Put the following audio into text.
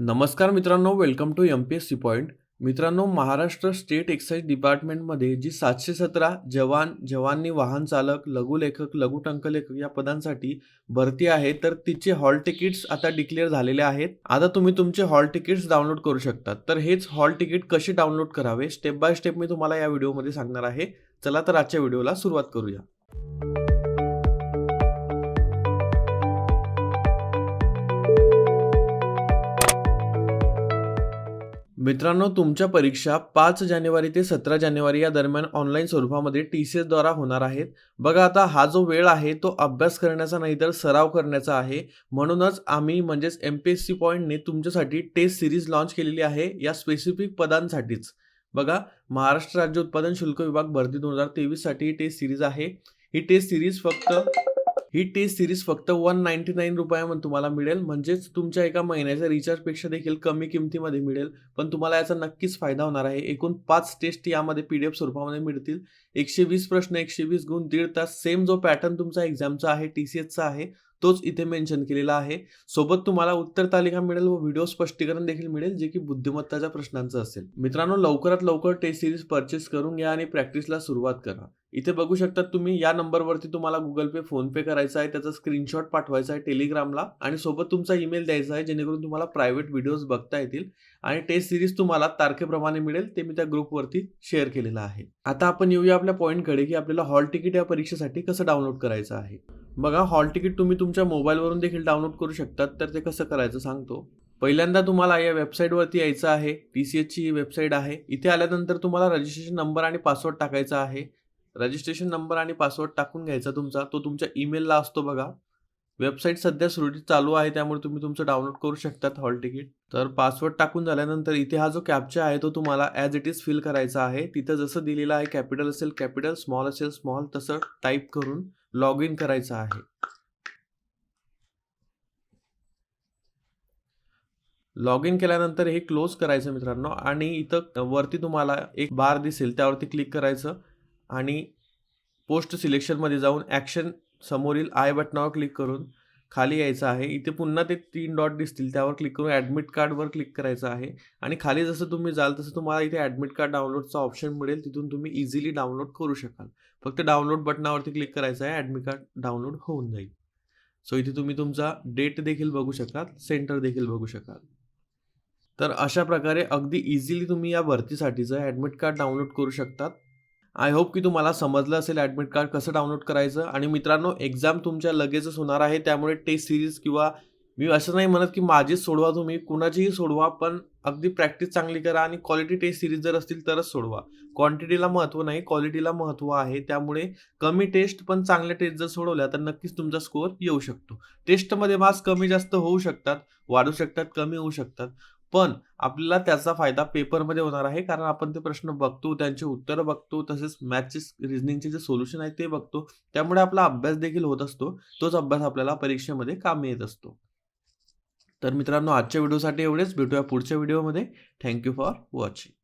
नमस्कार मित्रांनो welcome to M P S C point मित्रांनो महाराष्ट्र स्टेट एक्साईज डिपार्टमेंटमध्ये जी सातशे सतरा जवान जवानी वाहन चालक लघुलेखक लघु टंकलेखक या पदांसाठी भरती आहे तर तिचे हॉल तिकीट्स आता डिक्लेअर झालेले आहेत. आता तुम्ही तुमचे हॉल तिकीट्स डाउनलोड करू शकता तर हेच हॉल तिकीट कसे डाउनलोड करावे स्टेप बाय स्टेप मी तुम्हाला या व्हिडिओमध्ये सांगणार आहे. चला तर आजच्या व्हिडिओला सुरुवात करूया. मित्रांनो तुमच्या परीक्षा पाच जानेवारी ते सतरा जानेवारी या दरम्यान ऑनलाईन स्वरूपामध्ये टी सी एसद्वारा होणार आहेत. बघा आता हा जो वेळ आहे तो अभ्यास करण्याचा नाही तर सराव करण्याचा आहे. म्हणूनच आम्ही म्हणजेच एम पी एस सी पॉईंटने तुमच्यासाठी टेस्ट सिरीज लॉन्च केलेली आहे या स्पेसिफिक पदांसाठीच. बघा महाराष्ट्र राज्य उत्पादन शुल्क विभाग भरती दोन हजार तेवीससाठी ही टेस्ट सिरीज आहे. ही टेस्ट सिरीज फक्त ही टेस्ट सिरीज फक्त वन नाईन्टी नाईन रुपयामध्ये तुम्हाला मिळेल. म्हणजेच तुमच्या एका महिन्याच्या रिचार्जपेक्षा देखील कमी किमतीमध्ये मिळेल. पण तुम्हाला याचा नक्कीच फायदा होणार आहे. एकूण पाच टेस्ट यामध्ये पी डी एफ स्वरूपामध्ये मिळतील. एकशे वीस प्रश्न एकशे वीस गुण दीड तास. सेम जो पॅटर्न तुमचा एक्झामचा आहे टी सी एचचा आहे तोच इथे मेन्शन केलेला आहे. सोबत तुम्हाला उत्तर तालिका मिळेल व व्हिडिओ स्पष्टीकरण देखील मिळेल जे की बुद्धिमत्ताच्या प्रश्नांचं असेल. मित्रांनो लवकरात लवकर टेस्ट सिरीज परचेस करून घ्या आणि प्रॅक्टिसला सुरुवात करा. इथे बघू शकता तुम्ही या नंबरवरती तुम्हाला गुगल पे फोन पे करायचा आहे त्याचा स्क्रीनशॉट पाठवायचा आहे टेलिग्रामला आणि सोबत तुमचा ईमेल द्यायचा आहे जेणेकरून तुम्हाला प्रायव्हेट व्हिडिओज बघता येतील आणि टेस्ट सिरीज तुम्हाला तारखेप्रमाणे मिळेल ते मी त्या ग्रुपवरती शेअर केलेलं आहे. आता आपण येऊया आपल्या पॉईंटकडे की आपल्याला हॉल तिकीट या परीक्षेसाठी कसं डाउनलोड करायचं आहे. बघा हॉल तिकीट तुम्ही तुमच्या मोबाईलवरून देखील डाउनलोड करू शकतात तर ते कसं करायचं सांगतो. पहिल्यांदा तुम्हाला या वेबसाईटवरती यायचं आहे टी सी एचची ही वेबसाईट आहे. इथे आल्यानंतर तुम्हाला रजिस्ट्रेशन नंबर आणि पासवर्ड टाकायचा आहे. रजिस्ट्रेशन नंबर आणि पासवर्ड टाकून घ्यायचा तुमचा. तो तुमच्या ईमेलला असतो बघा. वेबसाईट सध्या सुरळीत चालू आहे त्यामुळे तुम्ही तुमचं डाउनलोड करू शकतात हॉल तिकीट. तर पासवर्ड टाकून झाल्यानंतर इथे हा जो कॅप्चा आहे तो तुम्हाला ॲज इट इज फिल करायचा आहे. तिथं जसं दिलेलं आहे कॅपिटल असेल कॅपिटल स्मॉल असेल स्मॉल तसं टाईप करून लॉग इन करायचं आहे. लॉग इन केल्यानंतर हे क्लोज करायचं मित्रांनो. आणि इथं वरती तुम्हाला एक बार दिसेल त्यावरती क्लिक करायचं. आणि पोस्ट सिलेक्शनमध्ये जाऊन ॲक्शन समोरील आय बटनावर क्लिक करून खाली यायचं आहे. इथे पुन्हा ते तीन डॉट दिसतील. त्यावर क्लिक करून ॲडमिट कार्डवर क्लिक करायचं आहे. आणि खाली जसं तुम्ही जाल तसं तुम्हाला इथे ॲडमिट कार्ड डाउनलोडचा ऑप्शन मिळेल. तिथून तुम्ही इझिली डाउनलोड करू शकाल. फक्त डाउनलोड बटनावरती क्लिक करायचं आहे. ॲडमिट कार्ड डाउनलोड होऊन जाईल. सो इथे तुम्ही तुमचा डेट देखील बघू शकाल. सेंटर देखील बघू शकाल. तर अशा प्रकारे अगदी इझिली तुम्ही या भरतीसाठीचं ॲडमिट कार्ड डाउनलोड करू शकतात. आय होप की तुम्हाला समजलं असेल ॲडमिट कार्ड कसं डाउनलोड करायचं. आणि मित्रांनो एक्झाम तुमच्या लगेचच होणार आहे. त्यामुळे टेस्ट सिरीज किंवा मी असं नाही म्हणत की माझीच सोडवा तुम्ही. कुणाचीही सोडवा पण अगदी प्रॅक्टिस चांगली करा आणि क्वालिटी टेस्ट सिरीज जर असतील तरच सोडवा. क्वांटिटीला महत्त्व नाही क्वालिटीला महत्त्व आहे. त्यामुळे कमी टेस्ट पण चांगल्या टेस्ट जर सोडवल्या तर नक्कीच तुमचा स्कोअर येऊ शकतो. टेस्टमध्ये मार्क्स कमी जास्त होऊ शकतात वाढू शकतात कमी होऊ शकतात. पण आपल्याला त्याचा फायदा पेपरमध्ये होणार आहे कारण आपण ते प्रश्न बघतो त्यांचे उत्तरं बघतो तसेच मॅथचे रिझनिंगचे जे सोल्युशन आहे ते बघतो. त्यामुळे आपला अभ्यास देखील होत असतो. तोच अभ्यास आपल्याला परीक्षेमध्ये कामी येत असतो. तर मित्रांनो आजच्या व्हिडिओसाठी एवढेच. भेटूया पुढच्या व्हिडिओमध्ये थँक्यू फॉर वॉचिंग